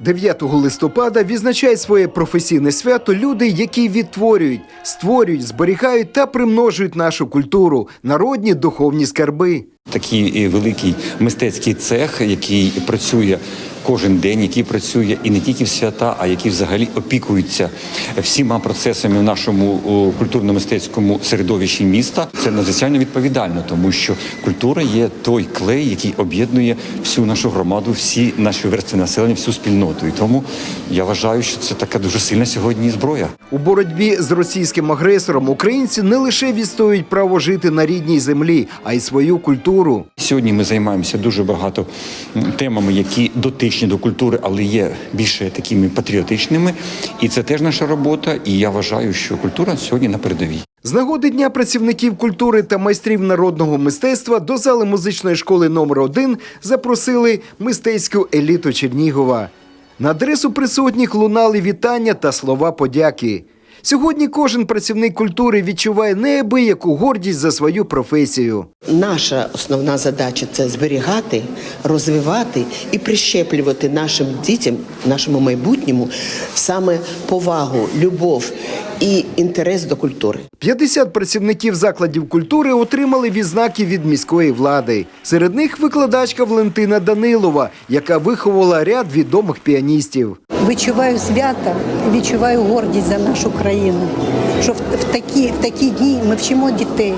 9 листопада відзначають своє професійне свято люди, які відтворюють, створюють, зберігають та примножують нашу культуру, народні духовні скарби. Такий е, великий мистецький цех, який працює кожен день, який працює і не тільки в свята, а який взагалі опікується всіма процесами в нашому культурно-мистецькому середовищі міста. Це надзвичайно відповідально, тому що культура є той клей, який об'єднує всю нашу громаду, всі наші верстви населення, всю спільноту. І тому я вважаю, що це така дуже сильна сьогодні зброя. У боротьбі з російським агресором українці не лише відстоюють право жити на рідній землі, а й свою культуру. Сьогодні ми займаємося дуже багато темами, які дотичні до культури, але є більше такими патріотичними. І це теж наша робота. І я вважаю, що культура сьогодні на передовій. З нагоди Дня працівників культури та майстрів народного мистецтва до зали музичної школи номер 1 запросили мистецьку еліту Чернігова. На адресу присутніх лунали вітання та слова подяки. Сьогодні кожен працівник культури відчуває неабияку гордість за свою професію. Наша основна задача це зберігати, розвивати і прищеплювати нашим дітям, нашому майбутньому саме повагу, любов і інтерес до культури. 50 працівників закладів культури отримали відзнаки від міської влади. Серед них викладачка Валентина Данилова, яка виховала ряд відомих піаністів. Відчуваю свято, відчуваю гордість за нашу країну. Що в, такі, в такі дні ми вчимо дітей.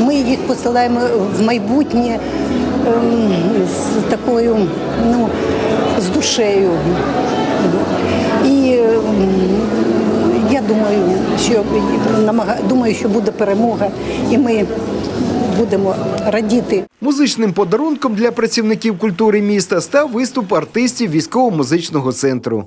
Ми їх посилаємо в майбутнє ем, з такою, ну, з душею. І ем, я думаю, що думаю, що буде перемога, і ми будемо радіти Музичним подарунком для працівників культури міста став виступ артистів військово-музичного центру.